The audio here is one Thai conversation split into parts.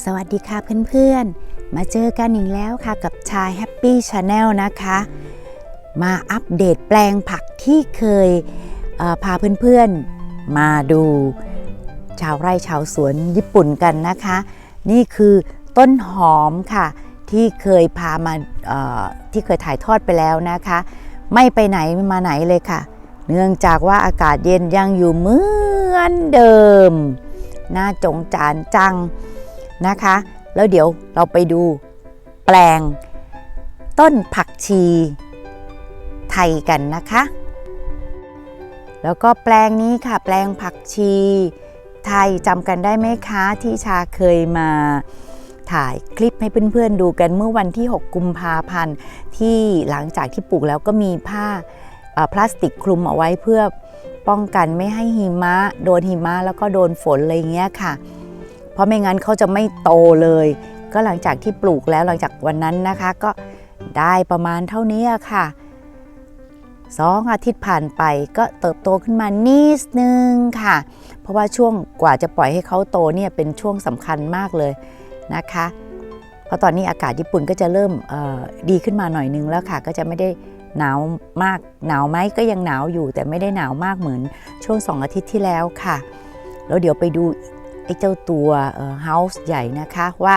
สวัสดีค่ะเพื่อนๆ มาเจอกันอีกแล้วค่ะกับชาย Happy Channel นะคะ มาอัปเดตแปลงผักที่เคยเอ่อพาเพื่อนๆ มาดูชาวไร่ชาวสวนญี่ปุ่นกันนะคะ นี่คือต้นหอมค่ะ ที่เคยพามาที่เคยถ่ายทอดไปแล้วนะคะ ไม่ไปไหนมาไหนเลยค่ะ เนื่องจากว่าอากาศเย็นยังอยู่เหมือนเดิมน่าจงจานจัง นะคะ แล้วเดี๋ยวเราไปดูแปลง ต้นผักชีไทยกันนะคะ แล้วก็แปลงนี้ค่ะ แปลงผักชีไทยจำกันได้ไหมคะที่ชาเคยมาถ่ายคลิปให้เพื่อนๆดูกันเมื่อวันที่ 6 กุมภาพันธ์ที่หลังจากที่ปลูกแล้วก็มีผ้าพลาสติกคลุมเอาไว้เพื่อป้องกันไม่ให้หิมะ โดนหิมะแล้วก็โดนฝนอะไรอย่างเงี้ยค่ะ เพราะไม่งั้นเขาจะไม่โตเลย ก็หลังจากที่ปลูกแล้วหลังจากวันนั้นนะคะ ก็ได้ประมาณเท่านี้ค่ะสองอาทิตย์ผ่านไปก็เติบโตขึ้นมานิดนึงค่ะ เพราะว่าช่วงกว่าจะปล่อยให้เขาโตเนี่ยเป็นช่วงสำคัญมากเลยนะคะ เพราะตอนนี้อากาศญี่ปุ่นก็จะเริ่มดีขึ้นมาหน่อยนึงแล้วค่ะ ก็จะไม่ได้หนาวมากหนาวไหมก็ยังหนาวอยู่ แต่ไม่ได้หนาวมากเหมือนช่วงสองอาทิตย์ที่แล้วค่ะ แล้วเดี๋ยวไปดู เจ้าตัวเฮาส์ใหญ่นะคะว่า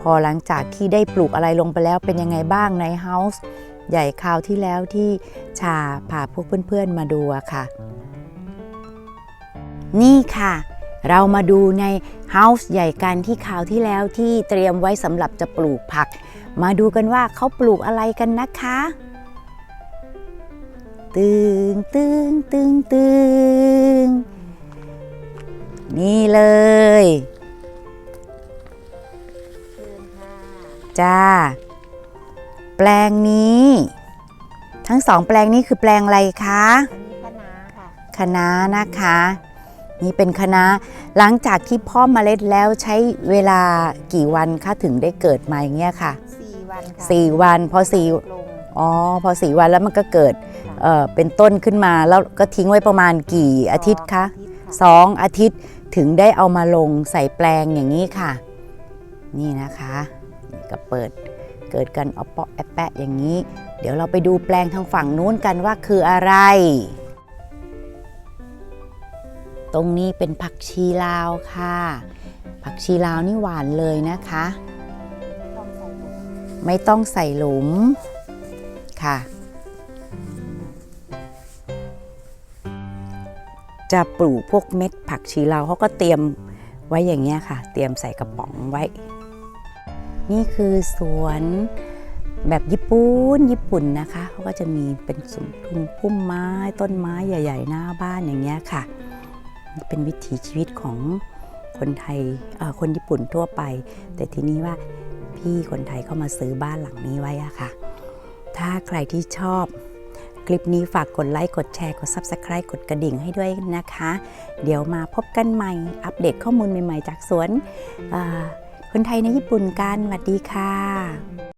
พอหลังจากที่ได้ปลูกอะไรลงไปแล้วเป็นยังไงบ้างในเฮาส์ใหญ่คราวที่แล้วที่ชาพาพวกเพื่อนๆมาดูอะค่ะ นี่ค่ะ เรามาดูในเฮาส์ใหญ่กันที่คราวที่แล้วที่เตรียมไว้สำหรับจะปลูกผัก มาดูกันว่าเขาปลูกอะไรกันนะคะตึงตึงตึงตึง นี่เลยจ้า แปลงนี้ ทั้งสองแปลงนี้คือแปลงอะไรคะอันนี้คะน้าค่ะคะน้านะคะ นี่เป็นคะน้าหลังจากที่เพ่อเมล็ดแล้วใช้เวลากี่วันคะถึงได้เกิดมาอย่างเงี้ยค่ะสี่วันค่ะสี่วันพอสี่ลงอ๋อพอสี่วันแล้วมันก็เกิดเอ่อเป็นต้นขึ้นมาแล้วก็ทิ้งไว้ประมาณกี่อาทิตย์คะอาทิต สองอาทิตย์ถึงได้เอามาลงใส่แปลงอย่างนี้ค่ะ นี่นะคะก็เปิดเกิดกันเอาเปาะแอะแปะอย่างนี้ เดี๋ยวเราไปดูแปลงทางฝั่งนู้นกันว่าคืออะไร ตรงนี้เป็นผักชีลาวค่ะ ผักชีลาวนี่หวานเลยนะคะ ไม่ต้องใส่หลุมค่ะ จะปลูกพวกเม็ดผักชีลาวเขาก็เตรียมไว้อย่างเงี้ยค่ะ เตรียมใส่กระป๋องไว้ นี่คือสวนแบบญี่ปุ่นญี่ปุ่นนะคะเขาก็จะมีเป็นสวนทุ่งพุ่มไม้ต้นไม้ใหญ่ ๆ หน้าบ้านอย่างเงี้ยค่ะ เป็นวิถีชีวิตของคนไทยเอ่อคนญี่ปุ่นทั่วไป แต่ทีนี้ว่าพี่คนไทยเข้ามาซื้อบ้านหลังนี้ไว้อะค่ะ ถ้าใครที่ชอบ คลิปนี้ฝากกดไลค์ กดแชร์ กด Subscribe กดกระดิ่งให้ด้วยนะคะ เดี๋ยวมาพบกันใหม่ อัปเดตข้อมูลใหม่ ๆ จากสวนคนไทยในญี่ปุ่นกันสวัสดีค่ะ